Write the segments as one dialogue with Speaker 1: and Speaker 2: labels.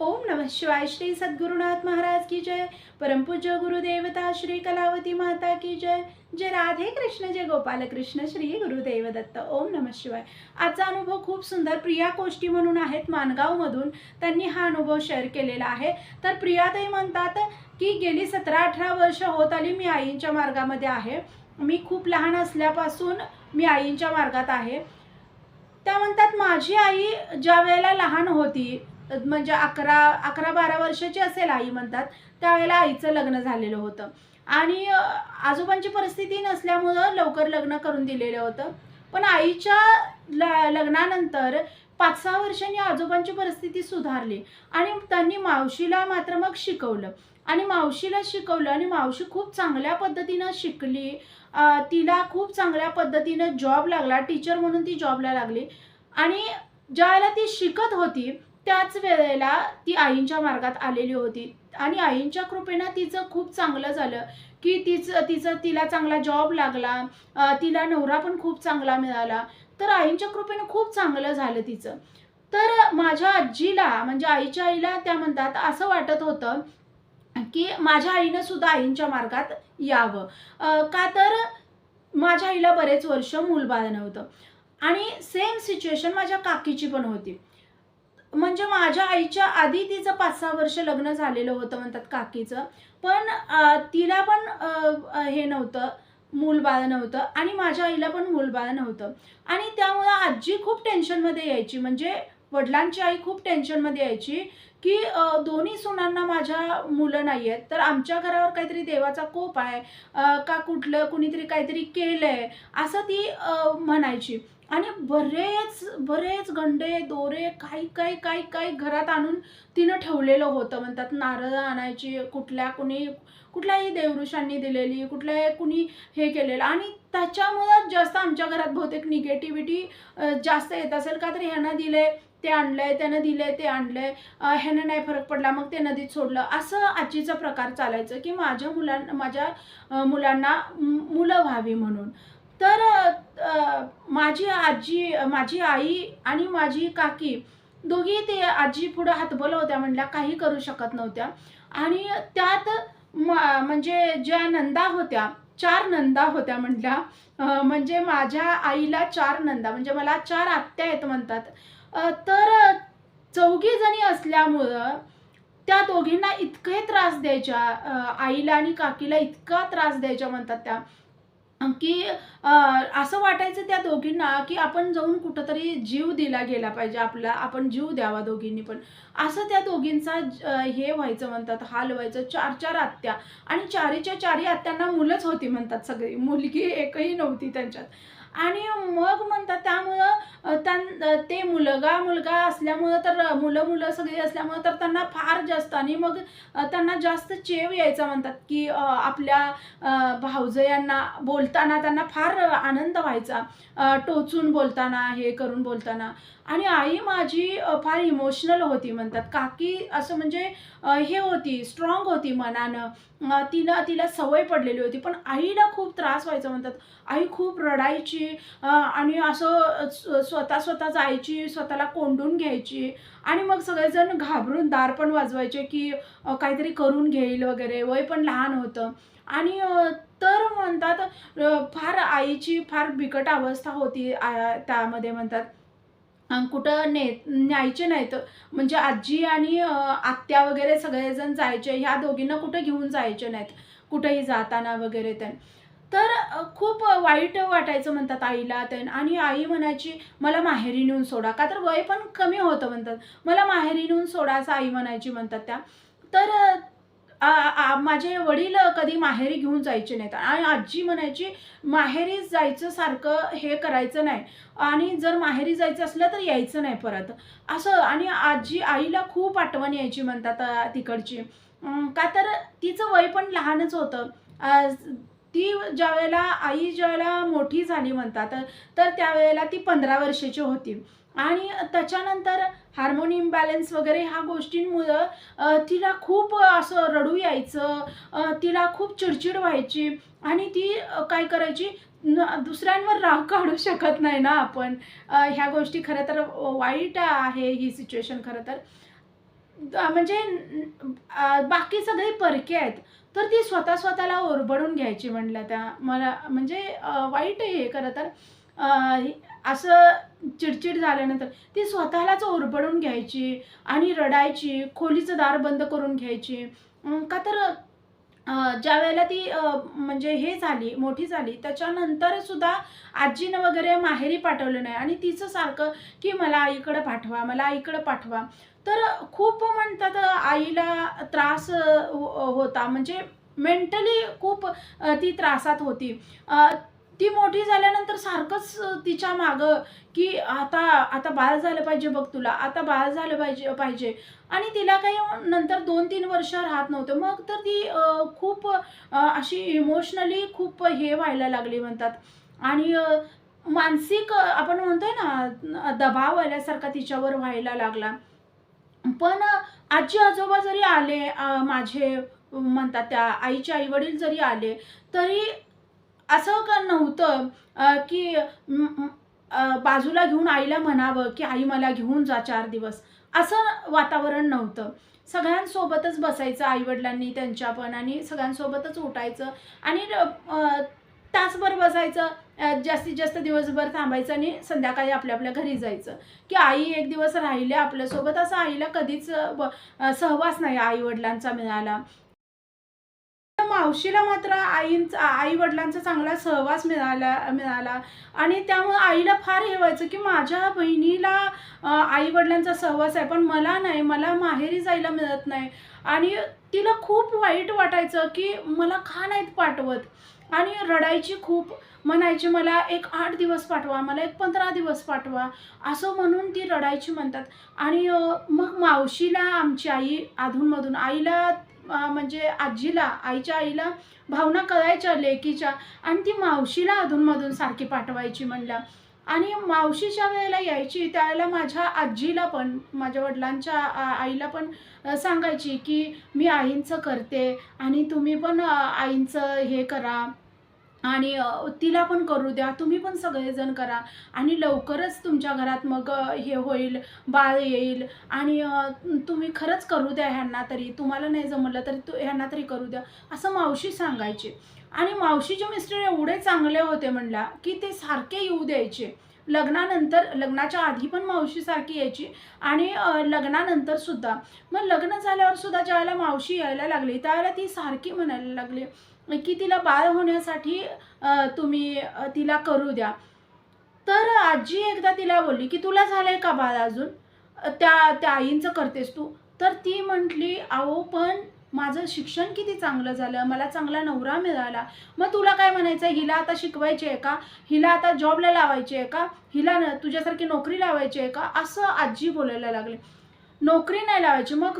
Speaker 1: ओम नमः शिवाय श्री सद्गुरुनाथ महाराज की जय। परमपूज्य गुरुदेवता श्री कलावती माता की जय। जय राधे कृष्ण जय गोपाल कृष्ण श्री गुरुदेव दत्त। ओम नमः शिवाय। आजचा अनुभव खूप सुंदर प्रिया कोष्टी म्हणून आहेत माणगावमधून त्यांनी हा अनुभव शेअर केलेला आहे. तर प्रियाताई म्हणतात की गेली सतरा अठरा वर्ष होत आली मी आईंच्या मार्गामध्ये आहे. मी खूप लहान असल्यापासून मी आईंच्या मार्गात आहे. त्या म्हणतात माझी आई ज्या वेळेला लहान होती म्हणजे अकरा अकरा बारा वर्षाची असेल आई म्हणतात त्यावेळेला आईचं लग्न झालेलं होतं. आणि आजोबांची परिस्थिती नसल्यामुळं लवकर लग्न करून दिलेलं होतं. पण आईच्या ल लग्नानंतर पाच सहा वर्षांनी आजोबांची परिस्थिती सुधारली आणि त्यांनी मावशीला मात्र मग शिकवलं. आणि मावशीला शिकवलं आणि मावशी खूप चांगल्या पद्धतीनं शिकली. तिला खूप चांगल्या पद्धतीनं जॉब लागला टीचर म्हणून ती जॉबला लागली. आणि ज्यावेळेला ती शिकत होती त्याच वेळेला ती आईंच्या मार्गात आलेली होती. आणि आईंच्या कृपेनं तिचं खूप चांगलं झालं की तिचं तिचं तिला चांगला जॉब लागला. तिला नवरा पण खूप चांगला मिळाला. तर आईंच्या कृपेनं खूप चांगलं झालं तिचं. तर माझ्या आजीला म्हणजे आईच्या आईला त्या म्हणतात असं वाटत होतं की माझ्या आईनं सुद्धा आईंच्या मार्गात यावं. का तर माझ्या आईला बरेच वर्ष मूलबाळ नव्हतं. आणि सेम सिच्युएशन माझ्या काकीची पण होती. म्हणजे माझ्या आईच्या आधी तिचं पाच सहा वर्ष लग्न झालेलं होतं म्हणतात काकीचं. पण तिला पण हे नव्हतं मूलबाळ नव्हतं आणि माझ्या आईला पण मूलबाळ नव्हतं. आणि त्यामुळं आजी खूप टेन्शनमध्ये यायची. म्हणजे वडिलांची आई खूप टेन्शनमध्ये यायची की दोन्ही सुनांना माझ्या मुलं नाही आहेत. तर आमच्या घरावर काहीतरी देवाचा कोप आहे. का कुठलं कुणीतरी काहीतरी केलं आहे असं ती म्हणायची. आणि बरेच बरेच गंडे दोरे काही काही काही काही घरात आणून तिनं ठेवलेलं होतं. म्हणतात नारळ आणायची कुठल्या कुणी कुठल्याही देवऋषांनी दिलेली कुठल्या कुणी हे केलेलं. आणि त्याच्यामुळं जास्त आमच्या घरात बहुतेक निगेटिव्हिटी जास्त येत असेल. का तर ह्यानं दिले ते आणलंय त्यानं दिलंय ते आणलंय. ह्यानं नाही फरक पडला मग ते नदीत सोडलं. असं आजीचा प्रकार चालायचं की माझ्या मुलांना माझ्या मुलांना मुलं व्हावी म्हणून. तर माझी आजी माझी आई आणि माझी काकी दोघी ते आजी पुढं हातबल होत्या म्हणल्या काही करू शकत नव्हत्या. आणि त्यात म्हणजे ज्या नंदा होत्या चार नंदा होत्या म्हणल्या म्हणजे माझ्या आईला चार नंदा म्हणजे मला चार आत्या आहेत म्हणतात. तर चौघी जणी असल्यामुळं त्या दोघींना इतके त्रास द्यायच्या आईला आणि काकीला इतका त्रास द्यायच्या म्हणतात त्या. की असं वाटायचं त्या दोघींना की आपण जाऊन कुठंतरी जीव दिला गेला पाहिजे आपला आपण जीव द्यावा दोघींनी पण. असं त्या दोघींचा हे व्हायचं म्हणतात हाल व्हायचं. चार चार आत्या. आणि चारीच्या चारी आत्यांना मुलंच होती म्हणतात सगळी. मुलगी एकही नव्हती त्यांच्यात. आणि मग म्हणतात त्यामुळं त्यां ते मुलगा मुलगा असल्यामुळं तर मुलं मुलं सगळी असल्यामुळं तर त्यांना फार जास्त आणि मग त्यांना जास्त चेव यायचा म्हणतात की आपल्या अ, भावजयांना बोलताना त्यांना फार आनंद व्हायचा. टोचून बोलताना हे करून बोलताना. आणि आई माझी फार इमोशनल होती म्हणतात. काकी असं म्हणजे हे होती स्ट्रॉंग होती मनानं. तिला तिला सवय पडलेली होती. पण आईला खूप त्रास व्हायचा म्हणतात. आई खूप रडायची आणि असं स्वतः स्वतः जायची स्वतःला कोंडून घ्यायची. आणि मग सगळेजण घाबरून दार पण वाजवायचे की काहीतरी करून घेईल वगैरे. वय पण लहान होतं. आणि तर म्हणतात फार आईची फार बिकट अवस्था होती आ- त्यामध्ये म्हणतात. कुठं ने न्यायचे नाहीत. म्हणजे आजी आणि आत्या वगैरे सगळेजण जायचे ह्या दोघींना कुठं घेऊन जायचे नाहीत. कुठेही जाताना वगैरे ते तर खूप वाईट वाटायचं म्हणतात आईला त्यान आणि आई म्हणायची मला माहेरी नेऊन सोडा. का तर वय पण कमी होतं म्हणतात. मला माहेरी नेऊन सोडा असं आई म्हणायची म्हणतात त्या. तर माझे वडील कधी माहेरी घेऊन जायचे नाहीत. आणि आजी म्हणायची माहेरी जायचं सारखं हे करायचं नाही. आणि जर माहेरी जायचं असलं तर यायचं नाही परत. असं आणि आजी आईला खूप आठवण यायची म्हणतात तिकडची. का तर तिचं वय पण लहानच होतं. ती ज्यावेळेला आई ज्यावेळेला मोठी झाली म्हणतात तर त्यावेळेला ती पंधरा वर्षाची होती. आणि त्याच्यानंतर हार्मोनियम इम्बॅलन्स वगैरे ह्या गोष्टींमुळं तिला खूप असं रडू यायचं तिला खूप चिडचिड व्हायची आणि ती काय करायची न दुसऱ्यांवर राग काढू शकत नाही ना आपण. ह्या गोष्टी खरं तर वाईट आहे ही सिच्युएशन खरं तर. म्हणजे बाकी सगळे परके आहेत. तर ती स्वतः स्वतःला ओरबडून घ्यायची म्हणलं त्या मला म्हणजे वाईट आहे हे खरं तर. असं चिडचिड झाल्यानंतर ती स्वतःलाच ओरबडून घ्यायची आणि रडायची खोलीचं दार बंद करून घ्यायची. का तर ज्या वेळेला ती म्हणजे हे झाली मोठी झाली त्याच्यानंतर सुद्धा आजीनं वगैरे माहेरी पाठवलं नाही. आणि तिचं सारखं की मला आईकडं पाठवा मला आईकडं पाठवा. तर खूप म्हणतात आईला त्रास होता. म्हणजे मेंटली खूप ती त्रासात होती. ती मोठी झाल्यानंतर सारखंच तिच्या मागं की आता आता बाळ झालं पाहिजे बघ तुला आता बाळ झालं पाहिजे पाहिजे. आणि तिला काही नंतर दोन तीन वर्ष राहत नव्हतं. मग तर ती खूप अशी इमोशनली खूप हे व्हायला लागली म्हणतात. आणि मानसिक आपण म्हणतोय ना दबाव आल्यासारखा तिच्यावर व्हायला लागला. पण आजी आजोबा जरी आले माझे म्हणतात त्या आईचे आई वडील जरी आले तरी असं का नव्हतं की बाजूला घेऊन आईला म्हणावं की आई मला घेऊन जा चार दिवस. असं वातावरण नव्हतं. सगळ्यांसोबतच बसायचं आईवडिलांनी त्यांच्या पण आणि सगळ्यांसोबतच उठायचं आणि तासभर बसायचं जास्तीत जास्त दिवसभर थांबायचं आणि संध्याकाळी आपल्या आपल्या घरी जायचं. की आई एक दिवस राहिले आपल्यासोबत असं आईला कधीच ब- सहवास नाही आईवडिलांचा मिळाला मावशीला मात्र आईंचा आई वडिलांचा चांगला सहवास मिळाला मिळाला. आणि त्यामुळं आईला फार हे व्हायचं की माझ्या बहिणीला आई वडिलांचा सहवास आहे पण मला नाही मला माहेरी जायला मिळत नाही. आणि तिला खूप वाईट वाटायचं की मला का नाहीत पाठवत? आणि रडायची खूप म्हणायची मला एक आठ दिवस पाठवा मला एक पंधरा दिवस पाठवा असं म्हणून ती रडायची म्हणतात. आणि मग मावशीला आमची आई अधूनमधून आईला म्हणजे आजीला आईच्या आईला भावना कळायच्या लेकीच्या आणि ती मावशीला अधूनमधून सारखी पाठवायची म्हणल्या. आणि मावशीच्या वेळेला यायची त्यावेळेला माझ्या आजीला पण माझ्या वडिलांच्या आईला पण सांगायची की मी आईंचं करते आणि तुम्ही पण आईंचं हे करा. आणि तिला पण करू द्या तुम्ही पण सगळेजण करा आणि लवकरच तुमच्या घरात मग हे होईल बाळ येईल आणि तुम्ही खरंच करू द्या ह्यांना तरी तुम्हाला नाही जमलं तरी तू ह्यांना तरी करू द्या असं मावशी सांगायची. आणि मावशीचे मिस्टर एवढे चांगले होते म्हणला की ते सारखे येऊ द्यायचे. लग्नानंतर लग्नाच्या आधी पण मावशीसारखी यायची आणि लग्नानंतर सुद्धा. मग लग्न झाल्यावर सुद्धा ज्यावेळेला मावशी यायला लागली त्यावेळेला ती सारखी म्हणायला लागली की तिला बाळ होण्यासाठी तुम्ही तिला करू द्या. तर आजी एकदा तिला बोलली की तुला झालंय का बाळ अजून? त्या त्या आईंचं करतेस तू. तर ती म्हटली अहो पण माझं शिक्षण किती चांगलं झालं. मला चांगला नवरा मिळाला. मग तुला काय म्हणायचं? हिला आता शिकवायची आहे का? हिला आता जॉबला लावायची आहे का? हिला तुझ्यासारखी नोकरी लावायची आहे का? असं आजी बोलायला लागले. नोकरी नाही लावायची. मग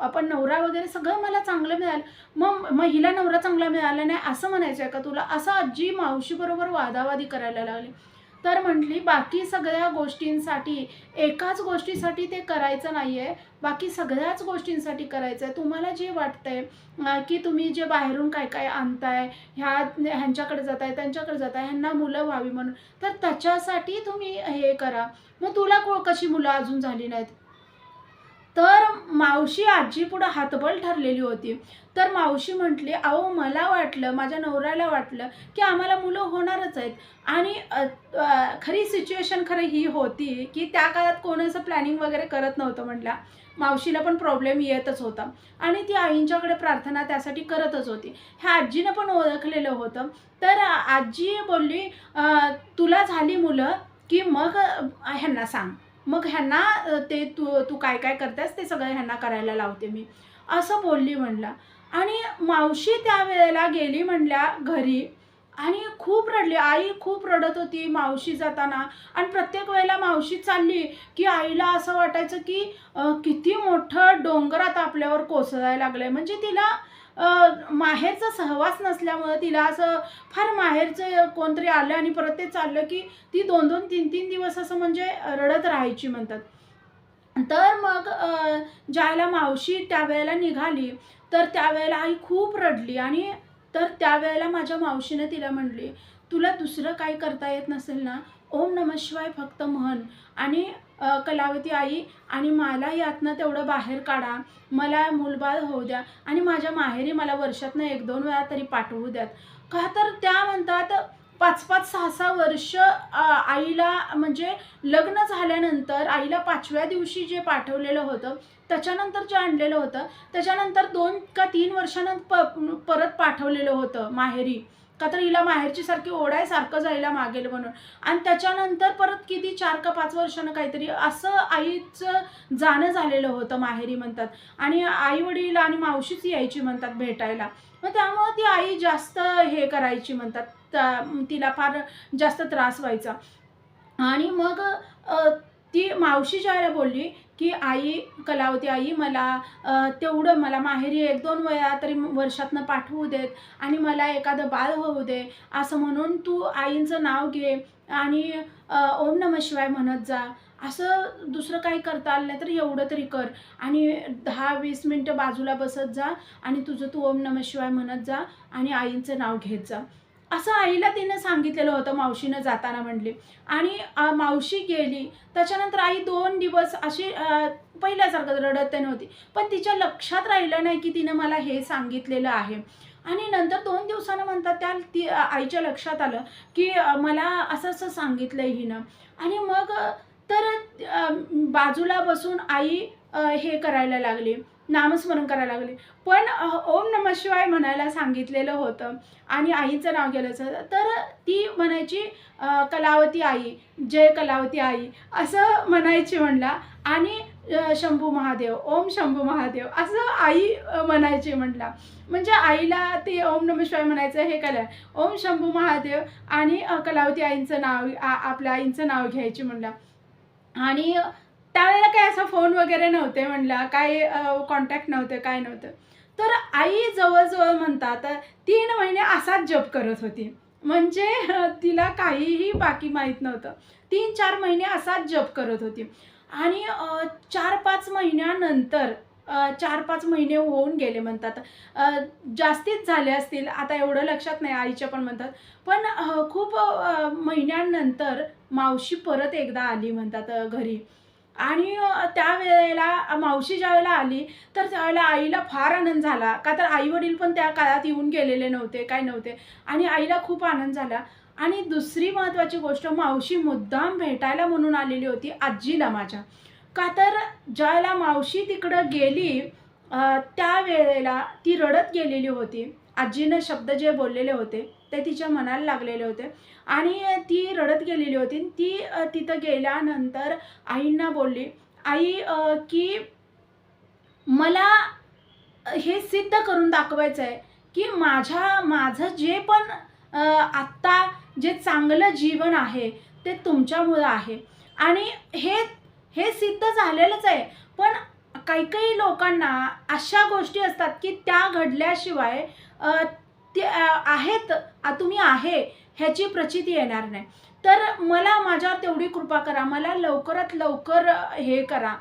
Speaker 1: आपण नवरा वगैरे सगळं मला चांगलं मिळालं. मग मग हिला नवरा चांगला मिळाला नाही असं म्हणायचं आहे का तुला? असं आजी मावशीबरोबर वादावादी करायला लागली. तर म्हटली बाकी सगळ्या गोष्टींसाठी एकाच गोष्टीसाठी ते करायचं नाही आहे बाकी सगळ्याच गोष्टींसाठी करायचं आहे तुम्हाला जे वाटतंय की तुम्ही जे बाहेरून काय काय आणताय ह्या ह्यांच्याकडे जाताय त्यांच्याकडे जाताय ह्यांना मुलं व्हावी म्हणून. तर त्याच्यासाठी तुम्ही हे करा. मग तुला कशी मुलं अजून झाली नाहीत? तर मावशी आजी पुढं हातबल ठरलेली होती. तर मावशी म्हटली अहो मला वाटलं माझ्या नवऱ्याला वाटलं की आम्हाला मुलं होणारच आहेत. आणि खरी सिच्युएशन खरं ही होती की त्या काळात कोण असं प्लॅनिंग वगैरे करत नव्हतं म्हटल्या मावशीला पण प्रॉब्लेम येतच होता. आणि ती आईंच्याकडे प्रार्थना त्यासाठी करतच होती. ह्या आजीनं पण ओळखलेलं होतं. तर आजी बोलली तुला झाली मुलं की मग ह्यांना सांग. मग ह्यांना ते तू तू काय काय करतेस? ते सगळं ह्यांना करायला लावते मी. असं बोलली म्हणला. आणि मावशी त्यावेळेला गेली म्हणल्या घरी आणि खूप रडली. आई खूप रडत होती मावशी जाताना. आणि प्रत्येक वेळेला मावशी चालली की आईला असं वाटायचं की किती मोठं डोंगर आता आपल्यावर कोसळायला आहे म्हणजे तिला माहेरचा सहवास नसल्यामुळं तिला असं फार माहेरचं कोणतरी आलं आणि परत ते चाललं की ती दोन दोन तीन तीन दिवस असं म्हणजे रडत राहायची म्हणतात. तर मग अ, ज्यावेळेला मावशी त्यावेळेला निघाली तर त्यावेळेला आई खूप रडली आणि तर त्यावेळेला माझ्या मावशीनं तिला म्हणली तुला दुसरं काही करता येत नसेल ना? ओम नम शिवाय फक्त म्हण आणि कलावती आई आणि मला यातनं तेवढं बाहेर काढा. मला मूलबाळ होऊ द्या. आणि माझ्या माहेरी मला वर्षातनं एक दोन वेळा तरी पाठवू द्यात. का तर त्या म्हणतात पाच पाच सहा सहा वर्ष आईला म्हणजे लग्न झाल्यानंतर आईला पाचव्या दिवशी जे पाठवलेलं होतं त्याच्यानंतर जे आणलेलं होतं त्याच्यानंतर दोन का तीन वर्षानंतर प परत पाठवलेलं होतं माहेरी. का तर हिला माहेरची सारखी ओढ आहे सारखं जायला मागेल म्हणून. आणि त्याच्यानंतर परत किती चार का पाच वर्षानं काहीतरी असं आईचं जाणं झालेलं होतं माहेरी म्हणतात. आणि आई वडील आणि मावशीच यायची म्हणतात भेटायला. मग त्यामुळं ती आई जास्त हे करायची म्हणतात. त्या- तिला फार जास्त त्रास व्हायचा. आणि मग ती मावशी ज्यावेळेला बोलली की आई कलावती आई मला तेवढं मला माहेरी एक दोन वेळा तरी वर्षातनं पाठवू देत आणि मला एखादं बाळ होऊ दे असं म्हणून तू आईंचं नाव घे आणि ओम नम शिवाय म्हणत जा. असं दुसरं काही करता आलं नाही तर एवढं तरी कर आणि दहा वीस मिनटं बाजूला बसत जा आणि तुझं तू ओम नम शिवाय म्हणत जा आणि आईंचं नाव घेत जा. असं आईला तिनं सांगितलेलं होतं मावशीनं जाताना म्हणले. आणि मावशी गेली. त्याच्यानंतर आई दोन दिवस अशी पहिल्यासारखं रडत ते नव्हती. पण तिच्या लक्षात राहिलं नाही की तिनं मला हे सांगितलेलं आहे. आणि नंतर दोन दिवसानं म्हणतात त्या ती आईच्या लक्षात आलं की मला असं असं सांगितलं आहे हिनं. आणि मग तर बाजूला बसून आई हे करायला लागली. नामस्मरण करायला लागले. पण ओम नम शिवाय म्हणायला सांगितलेलं होतं आणि आईचं नाव गेलं होतं. तर ती म्हणायची कलावती आई जय कलावती आई असं म्हणायची म्हणला. आणि शंभू महादेव ओम शंभू महादेव असं आई म्हणायची म्हटला म्हणजे आईला ते ओम नम शिवाय म्हणायचं हे कळलं ओम शंभू महादेव आणि कलावती आईंचं नाव आपल्या आईंचं नाव घ्यायची म्हणला. आणि त्यावेळेला काय असा फोन वगैरे नव्हते म्हणला काय कॉन्टॅक्ट नव्हते काय नव्हतं. तर आई जवळजवळ म्हणतात तीन महिने असाच जप करत होती. म्हणजे तिला काहीही बाकी माहीत नव्हतं. तीन चार महिने असाच जप करत होती. आणि चार पाच महिन्यानंतर चार पाच महिने होऊन गेले म्हणतात. जास्तीच झाले असतील आता एवढं लक्षात नाही आईच्या पण म्हणतात. पण खूप महिन्यांनंतर मावशी परत एकदा आली म्हणतात घरी. आणि त्यावेळेला मावशी ज्यावेळेला आली तर त्यावेळेला आईला फार आनंद झाला. का तर आई वडील पण त्या काळात येऊन गेलेले नव्हते काय नव्हते. आणि आईला खूप आनंद झाला. आणि दुसरी महत्त्वाची गोष्ट मावशी मुद्दाम भेटायला म्हणून आलेली होती आजीला माझ्या. का तर ज्यावेळेला मावशी तिकडं गेली त्यावेळेला ती रडत गेलेली होती. आजीनं शब्द जे बोललेले होते ते तिच्या मनाला लागलेले होते. आणि ती रडत गेलेली होती. ती तिथं गेल्यानंतर आईंना बोलली आई की मला हे सिद्ध करून दाखवायचं आहे की माझ्या माझं जे पण आत्ता जे चांगलं जीवन आहे ते तुमच्यामुळं आहे. आणि हे हे सिद्ध झालेलंच आहे. पण काही काही लोकांना अशा गोष्टी असतात की त्या घडल्याशिवाय ते आहेत तुम्ही आहे ह्याची प्रचिती येणार नाही. तर मला माझ्यावर तेवढी कृपा करा मला लवकरात लवकर हे करा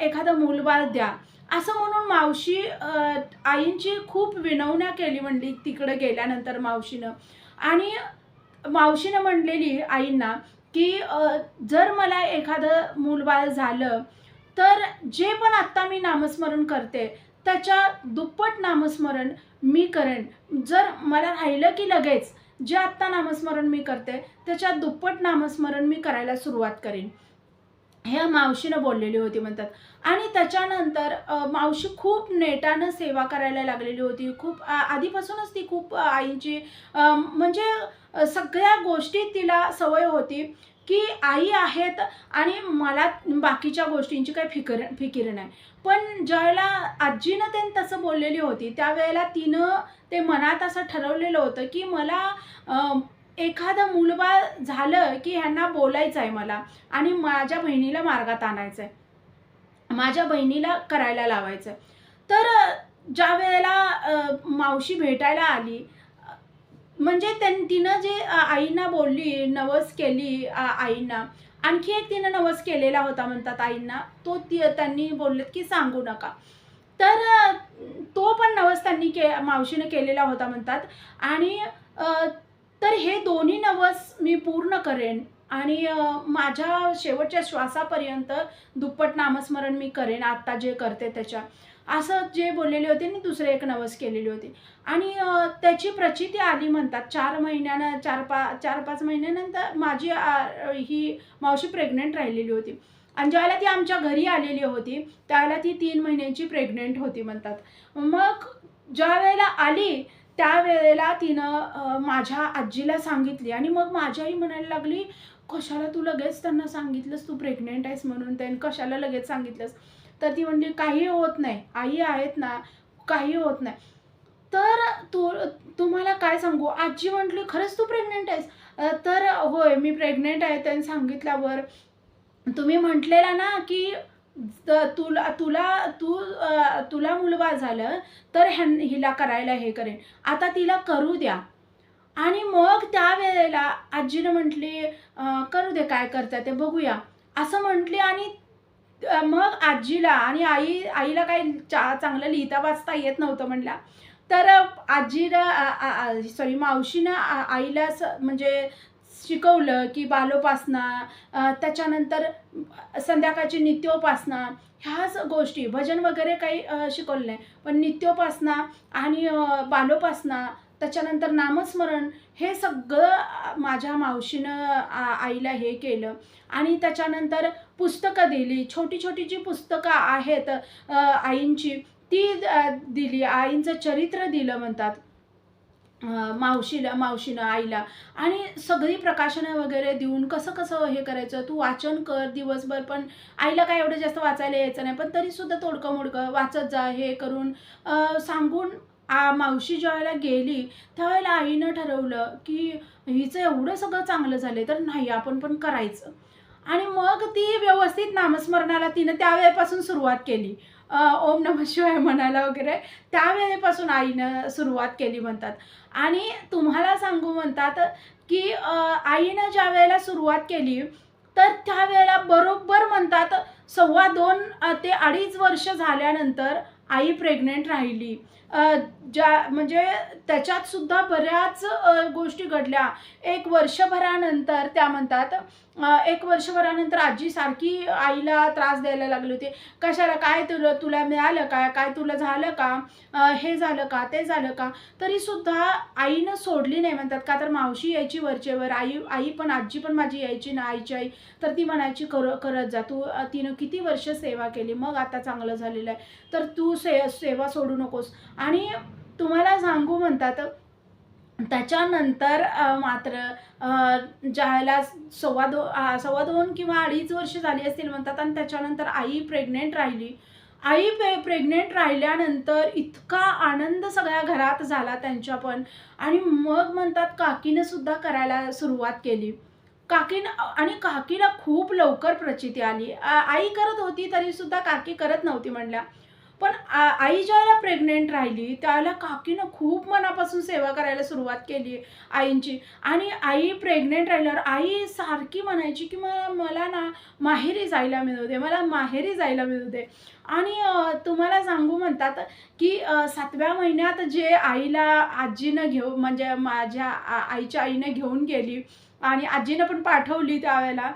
Speaker 1: एखादं मूलबाळ द्या. असं म्हणून मावशी आईंची खूप विनवण्या केली म्हणली तिकडं गेल्यानंतर मावशीनं. आणि मावशीनं म्हणलेली आईंना की जर मला एखादं मूलबाळ झालं तर जे पण आत्ता मी नामस्मरण करते त्याच्या दुप्पट नामस्मरण मी करेन. जर मला राहिलं की लगेच जे आत्ता नामस्मरण मी करते त्याच्या दुप्पट नामस्मरण मी करायला सुरुवात करेन. ह्या मावशीनं बोललेली होती म्हणतात. आणि त्याच्यानंतर मावशी खूप नेटानं सेवा करायला लागलेली होती. खूप आधीपासूनच ती खूप आईची म्हणजे सगळ्या गोष्टी तिला सवय होती. की आई आहेत आणि मला बाकीच्या गोष्टींची काही फिकर फिकीर नाही. पण ज्यावेळेला आजीनं त्यांनी तसं बोललेली होती त्यावेळेला तिनं ते मनात असं ठरवलेलं होतं की मला एखादं मुलबा झालं की ह्यांना बोलायचं आहे मला आणि माझ्या बहिणीला मार्गात आणायचं आहे माझ्या बहिणीला करायला लावायचं आहे तर ज्या वेळेला मावशी भेटायला आली म्हणजे त्यां तिनं जे आईना बोलली नवस केली आईना आणखी एक तिनं नवस केलेला होता म्हणतात आईंना तो ती त्यांनी बोललेत की सांगू नका. तर तो पण नवस त्यांनी के मावशीनं केलेला होता म्हणतात. आणि तर हे दोन्ही नवस मी पूर्ण करेन आणि माझ्या शेवटच्या श्वासापर्यंत दुप्पट नामस्मरण मी करेन आत्ता जे करते त्याच्या. असं जे बोललेले होते आणि दुसरे एक नवस केलेली होती. आणि त्याची प्रचिती आली म्हणतात चार महिन्यानं चार पा चार पाच महिन्यानंतर माझी ही मावशी प्रेग्नंट राहिलेली होती. आणि ज्यावेळेला ती आमच्या घरी आलेली होती त्यावेळेला ती तीन महिन्यांची प्रेग्नेंट होती म्हणतात. मग ज्या वेळेला आली त्यावेळेला तिनं माझ्या आजीला सांगितली आणि मग माझी आई म्हणायला लागली कशाला तू लगेच त्यांना सांगितलंस? तू प्रेग्नेंट आहेस म्हणून त्याने कशाला लगेच सांगितलंस? तर ती म्हणली काही होत नाही. आई आहेत ना काही होत नाही. तर तू तुम्हाला काय सांगू? आजी म्हटली खरंच तू प्रेग्नेंट आहेस. तर होय मी प्रेग्नेंट आहे त्यांनी सांगितल्यावर तुम्ही म्हटलेला ना की तुला तुला तू तुला मुलगा झालं तर ह्यां हिला करायला हे करेन. आता तिला करू द्या. आणि मग त्यावेळेला आजीनं म्हटली करू दे काय करता ते बघूया. असं म्हटली आणि मग आजीला आणि आई आईला काही चा चांगलं लिहिता वाचता येत नव्हतं म्हटलं तर आजीला सॉरी मावशीनं आईला स- म्हणजे शिकवलं की बालोपासना त्याच्यानंतर संध्याकाळची नित्योपासना ह्याच गोष्टी भजन वगैरे काही शिकवलं नाही. पण नित्योपासना आणि बालोपासना त्याच्यानंतर नामस्मरण हे सगळं माझ्या मावशीनं आ- आईला हे केलं. आणि त्याच्यानंतर पुस्तकं दिली. छोटी छोटी जी पुस्तकं आहेत आईंची ती दिली. आईंचं चरित्र दिलं म्हणतात मावशीला मावशीनं आईला. आणि सगळी प्रकाशनं वगैरे देऊन कसं कसं हे करायचं? तू वाचन कर दिवसभर पण आईला काय एवढं जास्त वाचायला यायचं नाही. पण तरीसुद्धा तोडकं मोडकं वाचत जा हे करून सांगून आ मावशी ज्यावेळेला गेली त्यावेळेला आईनं ठरवलं की हिचं एवढं सगळं चांगलं झालं तर नाही आपण पण करायचं. आणि मग ती व्यवस्थित नामस्मरणाला तिनं त्यावेळेपासून सुरुवात केली. ओम नम शिवाय म्हणायला वगैरे त्यावेळेपासून आईनं सुरुवात केली म्हणतात. आणि तुम्हाला सांगू म्हणतात की आईनं ज्या वेळेला सुरुवात केली तर त्यावेळेला बरोबर म्हणतात सव्वा दोन ते अडीच वर्ष झाल्यानंतर आई प्रेग्नेंट राहिली. ज्या म्हणजे त्याच्यात सुद्धा बऱ्याच गोष्टी घडल्या. एक वर्षभरानंतर त्या म्हणतात एक वर्षभरानंतर आजी सारखी आईला त्रास द्यायला लागली होती. कशाला? काय तुला तुला मिळालं काय काय तुला झालं का? हे झालं का? ते झालं का? तरीसुद्धा आईनं सोडली नाही म्हणतात. का तर मावशी यायची वरचेवर आई आई पण आजी पण माझी यायची ना आईची आई. तर ती म्हणायची कर करत जा. तू तिनं किती वर्ष सेवा केली? मग आता चांगलं झालेलं आहे. तर तू से सेवा सोडू नकोस. आणि तुम्हाला सांगू म्हणतात त्याच्यानंतर मात्र ज्याला सव्वा दो सव्वा दोन किंवा अडीच वर्ष झाली असतील म्हणतात आणि त्याच्यानंतर आई प्रेग्नेंट राहिली. आई पे प्रेग्नेंट राहिल्यानंतर इतका आनंद सगळ्या घरात झाला त्यांच्या पण. आणि मग म्हणतात काकीनं सुद्धा करायला सुरुवात केली. काकीनं आणि काकीला खूप लवकर प्रचिती आली. आई करत होती तरी सुद्धा काकी करत नव्हती म्हणल्या. पण आ- आई ज्यावेळेला प्रेग्नेंट राहिली त्यावेळेला काकीनं खूप मनापासून सेवा करायला सुरुवात केली आईंची. आणि आई प्रेग्नेंट राहिल्यावर आई सारखी म्हणायची की मला मला ना माहेरी जायला मिळू दे मला माहेरी जायला मिळू दे. आणि तुम्हाला सांगू म्हणतात की सातव्या महिन्यात जे आईला आजीनं घेऊ म्हणजे माझ्या आईच्या आईनं घेऊन गेली आणि आजीनं पण पाठवली त्यावेळेला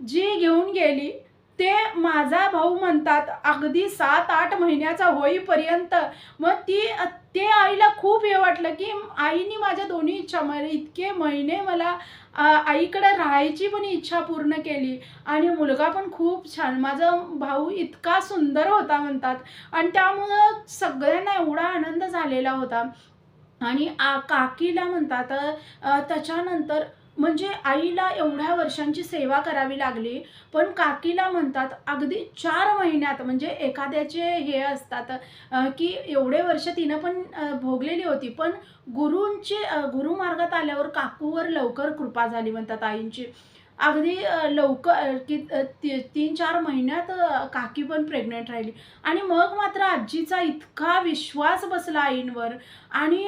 Speaker 1: जी घेऊन गेली ते माझा भाऊ म्हणतात अगदी सात आठ महिन्याचा होईपर्यंत. मग ती ते आईला खूप हे वाटलं की आईने माझ्या दोन्ही इच्छा मला इतके महिने मला आईकडे राहायची पण इच्छा पूर्ण केली. आणि मुलगा पण खूप छान. माझा भाऊ इतका सुंदर होता म्हणतात. आणि त्यामुळं सगळ्यांना एवढा आनंद झालेला होता. आणि आ काकीला म्हणतात त्याच्यानंतर म्हणजे आईला एवढ्या वर्षांची सेवा करावी लागली पण काकीला म्हणतात अगदी चार महिन्यात म्हणजे एखाद्याचे हे असतात की एवढे वर्ष तिनं पण भोगलेली होती पण गुरूंची गुरुमार्गात आल्यावर काकूवर लवकर कृपा झाली म्हणतात आईंची. अगदी लवकर की ती तीन चार महिन्यात काकी पण प्रेग्नंट राहिली. आणि मग मात्र आजीचा इतका विश्वास बसला आईंवर. आणि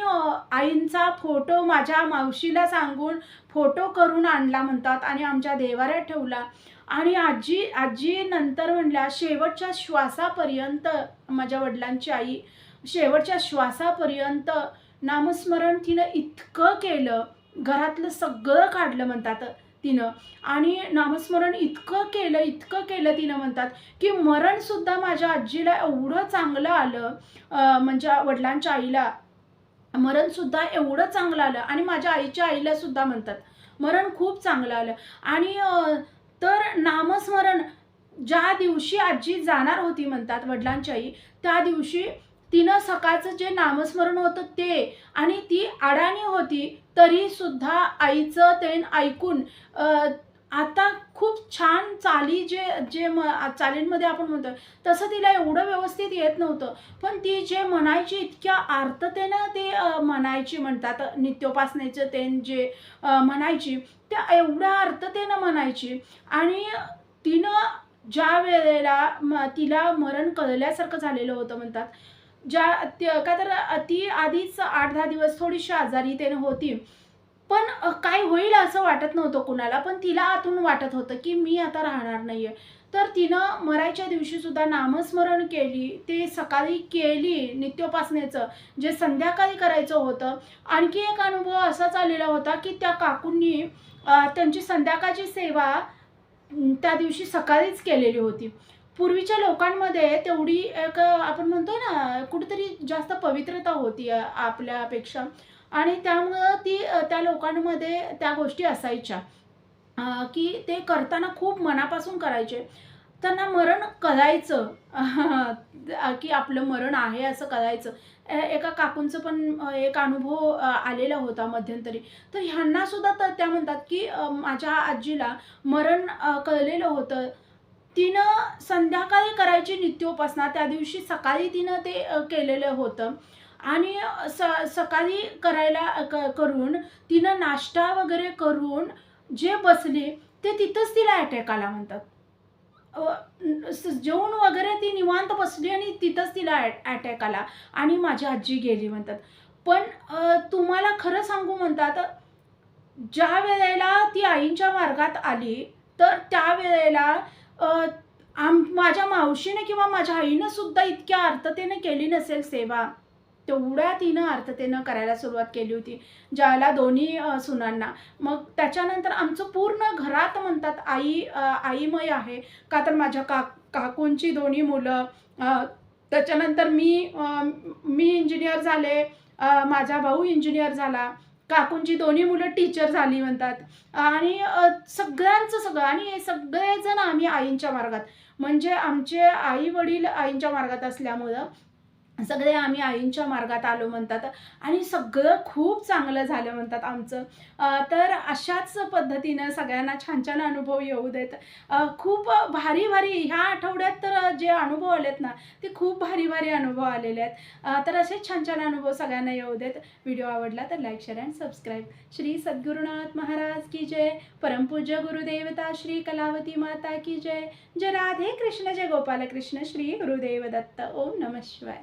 Speaker 1: आईंचा फोटो माझ्या मावशीला सांगून फोटो करून आणला म्हणतात आणि आमच्या देवाऱ्यात ठेवला. आणि आजी आजी नंतर म्हणल्या शेवटच्या श्वासापर्यंत माझ्या वडिलांची आई शेवटच्या श्वासापर्यंत नामस्मरण तिनं इतकं केलं. घरातलं सगळं काढलं म्हणतात. तिनं. आणि नामस्मरण इतकं केलं इतकं केलं तिनं म्हणतात की मरणसुद्धा माझ्या आजीला एवढं चांगलं आलं म्हणजे वडिलांच्या आईला. मरणसुद्धा एवढं चांगलं आलं आणि माझ्या आईच्या आईला सुद्धा म्हणतात मरण खूप चांगलं आलं. आणि तर नामस्मरण ज्या दिवशी आजी जाणार होती म्हणतात वडिलांची आई त्या दिवशी तिनं सकाळचं जे नामस्मरण होतं ते आणि ती अडाणी होती तरी सुद्धा आईचं ते ऐकून आता खूप छान चाली जे जे म चालींमध्ये आपण म्हणतो तसं तिला एवढं व्यवस्थित येत नव्हतं. पण ती जे म्हणायची इतक्या आर्ततेनं ते म्हणायची म्हणतात नित्योपासनेचं ते जे म्हणायची त्या एवढ्या आर्ततेनं म्हणायची. आणि तिनं ज्या वेळेला म तिला मरण कळल्यासारखं झालेलं होतं म्हणतात ज्या का तर ती आधीच आठ दहा दिवस थोडीशी आजारी त्याने होती. पण काय होईल असं वाटत नव्हतं कुणाला पण तिला आतून वाटत होतं की मी आता राहणार नाहीये. तर तिनं मरायच्या दिवशीसुद्धा नामस्मरण केली. ते सकाळी केली नित्योपासनेचं जे संध्याकाळी करायचं होतं. आणखी एक अनुभव असाच आलेला होता की त्या काकूंनी त्यांची संध्याकाळची सेवा त्या दिवशी सकाळीच केलेली होती. पूर्वीच्या लोकांमध्ये तेवढी एक आपण म्हणतो ना कुठेतरी जास्त पवित्रता होती आपल्यापेक्षा. आणि त्यामुळं ती त्या लोकांमध्ये त्या गोष्टी असायच्या. की ते करताना खूप मनापासून करायचे. त्यांना मरण कळायचं की आपलं मरण आहे असं कळायचं एका काकूंचं पण एक अनुभव आलेला होता मध्यंतरी. तर ह्यांना सुद्धा तर त्या म्हणतात की माझ्या आजीला मरण कळलेलं होतं. तिनं संध्याकाळी करायची नित्योपासना त्या दिवशी सकाळी तिनं ते केलेलं होतं. आणि स सकाळी करायला क करून तिनं नाश्ता वगैरे करून जे बसली ते तिथंच तिला अटॅक आला म्हणतात. जेवण स- जेवून वगैरे ती निवांत बसली आणि तिथंच तिला अटॅक आला आणि माझी आजी गेली म्हणतात. पण तुम्हाला खरं सांगू म्हणतात ज्या वेळेला ती आईंच्या मार्गात आली तर त्या वेळेला आम माझ्या मावशीने किंवा माझ्या आईनं सुद्धा इतक्या अर्थतेने केली नसेल सेवा. तेवढ्या तिनं अर्थतेनं करायला सुरुवात केली होती ज्याला दोन्ही सुनांना. मग त्याच्यानंतर आमचं पूर्ण घरात म्हणतात आई आईमय आहे. का तर माझ्या का काकूंची दोन्ही मुलं त्याच्यानंतर मी मी इंजिनियर झाले माझा भाऊ इंजिनियर झाला. काकूंची दोन्ही मुलं टीचर झाली म्हणतात. आणि सगळ्यांचं सगळं आणि सगळेजण आम्ही आईंच्या मार्गात. म्हणजे आमचे आई वडील आईंच्या मार्गात असल्यामुळं सगळे आम्ही आईंच्या मार्गात आलो म्हणतात आणि सगळं खूप चांगलं झालं म्हणतात आमचं. तर अशाच पद्धतीनं सगळ्यांना छान छान अनुभव येऊ देत. खूप भारी भारी ह्या आठवड्यात तर जे अनुभव आलेत ना ते खूप भारी भारी अनुभव आलेले आहेत. तर असेच छान छान अनुभव सगळ्यांना येऊ देत. व्हिडिओ आवडला तर like share and subscribe. Shri Sadgurunath Maharaj की जय. परमपूज्य गुरुदेवता श्री कलावती माता की जय. जय राधे कृष्ण जय गोपाल कृष्ण श्री गुरुदेव दत्त. ओम नम शिवाय.